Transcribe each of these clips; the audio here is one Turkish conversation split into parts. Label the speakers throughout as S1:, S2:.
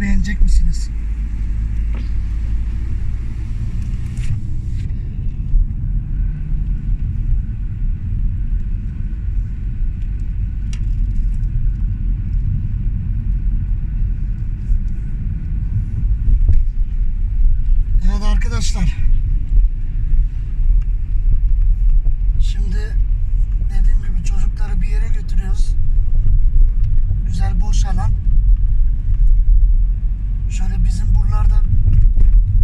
S1: Beğenecek misiniz? Evet arkadaşlar. Şimdi dediğim gibi çocukları bir yere götürüyoruz. Güzel boş alan. Şöyle bizim buralarda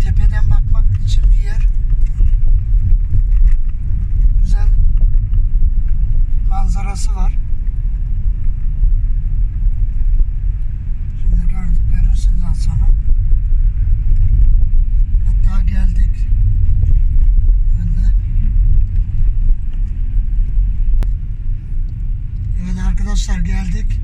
S1: tepeden bakmak için bir yer. Güzel manzarası var. Şimdi gördük görürsünüz az sonra. Hatta geldik. Önde. Evet arkadaşlar geldik.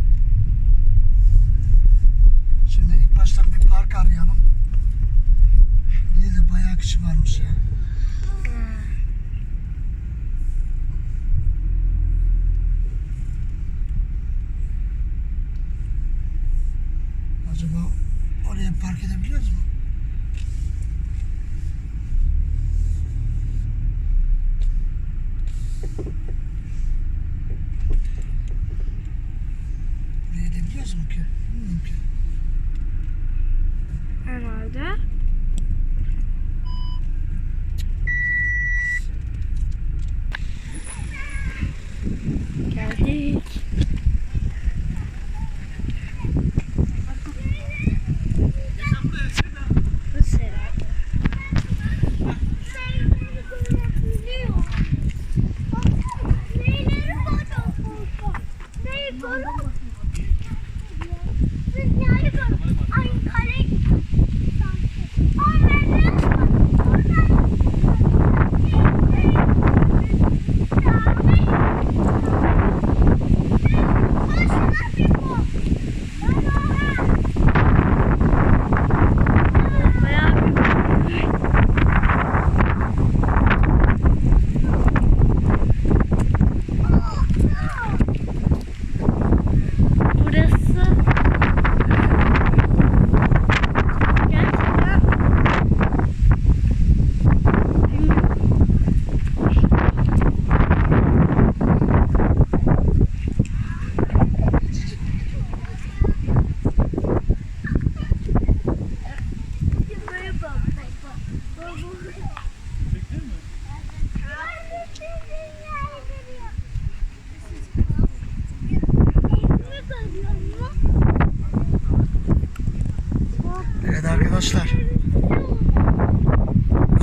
S1: Evet arkadaşlar.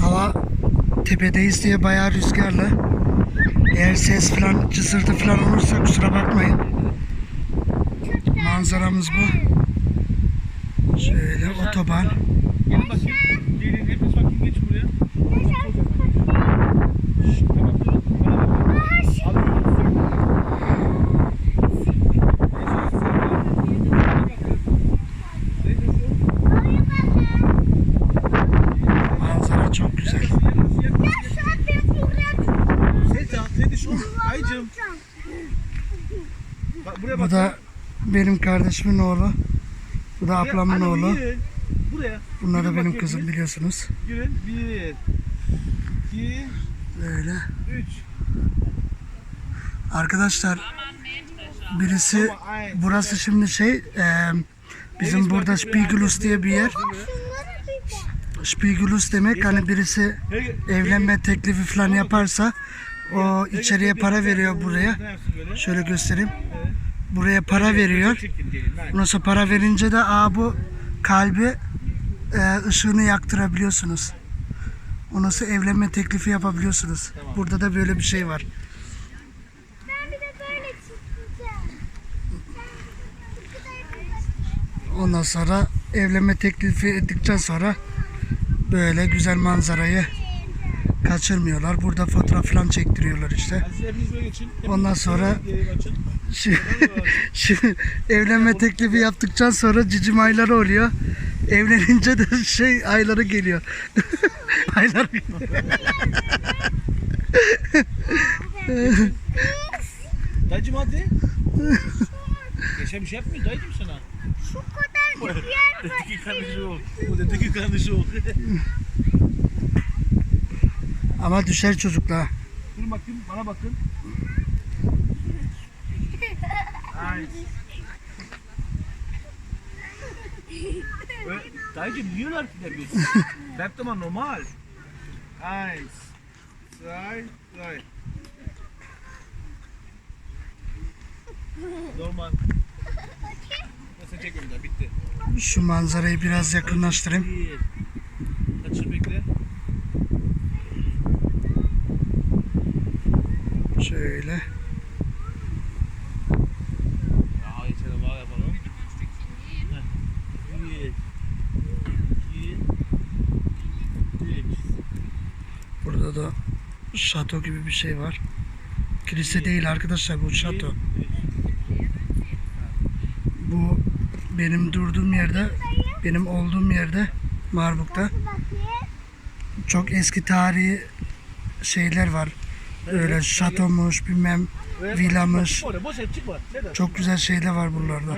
S1: Hava tepedeyiz diye bayağı rüzgarlı. Eğer ses falan cısırtı falan olursa kusura bakmayın. Manzaramız bu. Şöyle otoban.
S2: Gelin bakayım. Gelin hepiniz bakayım geç buraya. Şşş, tamam durun. Bana bakın. Al bunu sür.
S1: Manzara çok güzel.
S2: Sedan, Sedi şu. Aycım. Bak buraya
S1: Bu da benim kardeşimin oğlu. Bu da
S2: Buraya-
S1: ablamın
S2: Anne,
S1: oğlu.
S2: girin. Buraya.
S1: Bunlar da
S2: Girin
S1: benim
S2: bakayım,
S1: kızım
S2: girin.
S1: biliyorsunuz.
S2: Girin. Bir. iki,
S1: Böyle.
S2: Üç.
S1: Arkadaşlar birisi burası şimdi şey e, bizim burada Spiegelus diye bir yer. Spiegelus demek hani birisi evlenme teklifi falan yaparsa o içeriye para veriyor buraya. Şöyle göstereyim. Buraya para veriyor. Ondan sonra para verince de aa bu kalbi e, ışığını yaktırabiliyorsunuz. Ondan sonra evlenme teklifi yapabiliyorsunuz. Burada da böyle bir şey var.
S3: Ben bir de böyle çizeceğim.
S1: Ondan sonra evlenme teklifi ettikten sonra böyle güzel manzarayı kaçırmıyorlar. Burada fotoğraf falan çektiriyorlar işte. Ondan sonra-. Şimdi, şimdi evlenme teklifi yaptıktan sonra cicim ayları oluyor. Evlenince de şey ayları geliyor. Aylar.
S2: Dayıcım hadi. Geçen bir şey yapmıyor dayıcım sana.
S3: Şu kadar bir yer var.
S2: Öteki kardeşi ol. Bu da öteki kardeşi ol.
S1: Ama düşer çocuklar.
S2: Durun bakayım bana bakın. Dayıcım yiyorlar ki de biz. Bleibt immer normal. Eins, zwei, drei. Normal. Nasıl çekiyorum da bitti.
S1: Şu manzarayı biraz yakınlaştırayım.
S2: Üç.
S1: Burada da şato gibi bir şey var. Kilise değil arkadaşlar bu şato. Bu benim durduğum yerde, benim olduğum yerde Marbuk'ta çok eski tarihi şeyler var. Öyle şatomuş, bilmem.
S2: Neden?
S1: çok güzel şeyler var buralarda.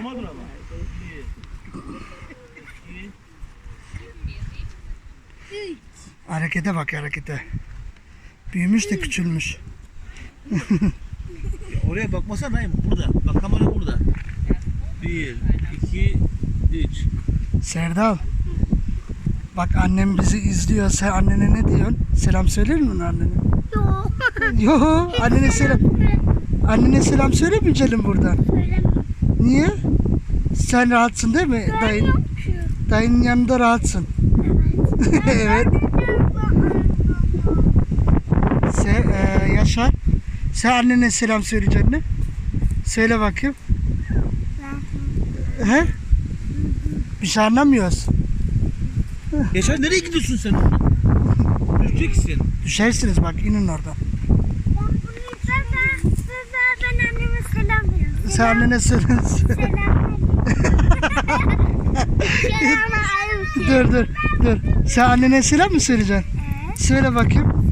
S1: Harekete bak harekete. Büyümüş de küçülmüş.
S2: Ya oraya bakmasana dayım. Burada. Bak kamera burada. Bir, iki, üç.
S1: Serdal. Bak annem bizi izliyor. Sen annene ne diyorsun? Selam söyler misin annene? Yo, annene selam. Annene selam söylemeyeceğim buradan.
S3: Söyleme.
S1: Niye? Sen rahatsın değil mi dayın?
S3: Yok.
S1: Dayının yanında rahatsın. evet. Sen e, Yaşar. Sen annene selam söyleyeceksin mi? Söyle bakayım. He? Bir şey anlamıyoruz.
S2: Yaşar nereye gidiyorsun sen? Düşeceksin.
S1: Düşersiniz bak inin oradan.
S3: Ben, ben, ben anneme selam. Selam. Selam aleyküm.
S1: dur dur dur. Sen annene selam mı söyleyeceksin?
S3: Ee,
S1: Söyle bakayım.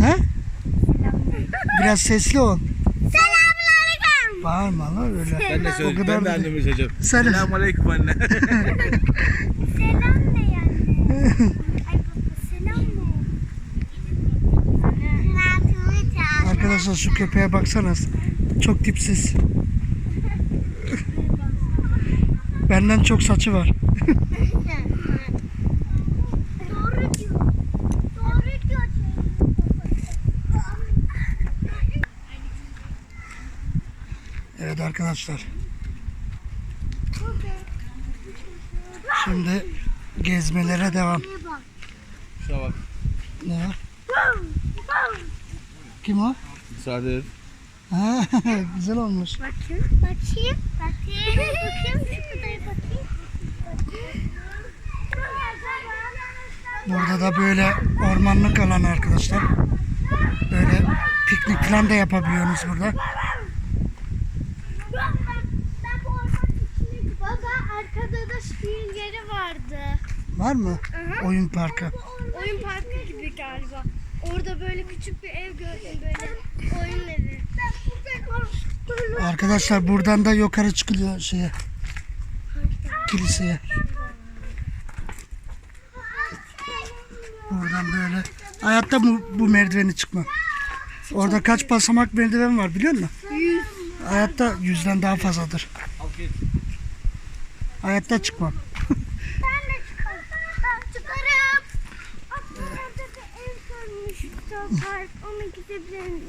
S1: He? Biraz sesli ol.
S3: Selamünaleyküm.
S1: Bağırma lan öyle.
S2: Ben de
S1: O
S2: söyleyeyim.
S1: kadar
S2: Ben de
S1: da-
S2: anneme söyleyeceğim.
S1: Sen-
S2: Selamun aleyküm anne.
S3: Selam ne yani? Ay baba selam ne?
S1: Arkadaşlar şu köpeğe baksanız. Çok tipsiz. Benden çok saçı var. Evet arkadaşlar. Şimdi gezmelere devam. Ne? Kim o?
S2: Müsaade.
S1: Ha, güzel olmuş.
S3: Bakayım. Bakayım. Bakayım. Bakayım. Şuraya bakayım.
S1: Burada da böyle ormanlık alan arkadaşlar. Böyle piknik falan da yapabiliyorsunuz burada.
S3: Baba arkada da spirin yeri vardı.
S1: Var mı? Oyun parkı.
S3: Oyun parkı gibi galiba. Orada böyle küçük bir ev gördüm böyle oyun evi.
S1: Arkadaşlar buradan da yukarı çıkılıyor şeye. Kiliseye. Buradan böyle. Hayatta bu, bu merdiveni çıkmam. Orada kaç basamak merdiven var biliyor musun? Yüz. Hayatta yüzden daha fazladır. Hayatta çıkmam.
S3: Gidebilir miyim?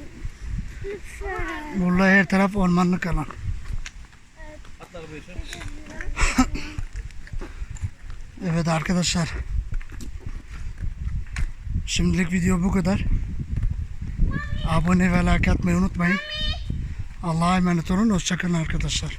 S3: Lütfen.
S1: Burada her taraf ormanlık alan.
S2: Sen.
S1: Evet arkadaşlar. Şimdilik video bu kadar. Abone ve like atmayı unutmayın. Allah'a emanet olun. Hoşçakalın arkadaşlar.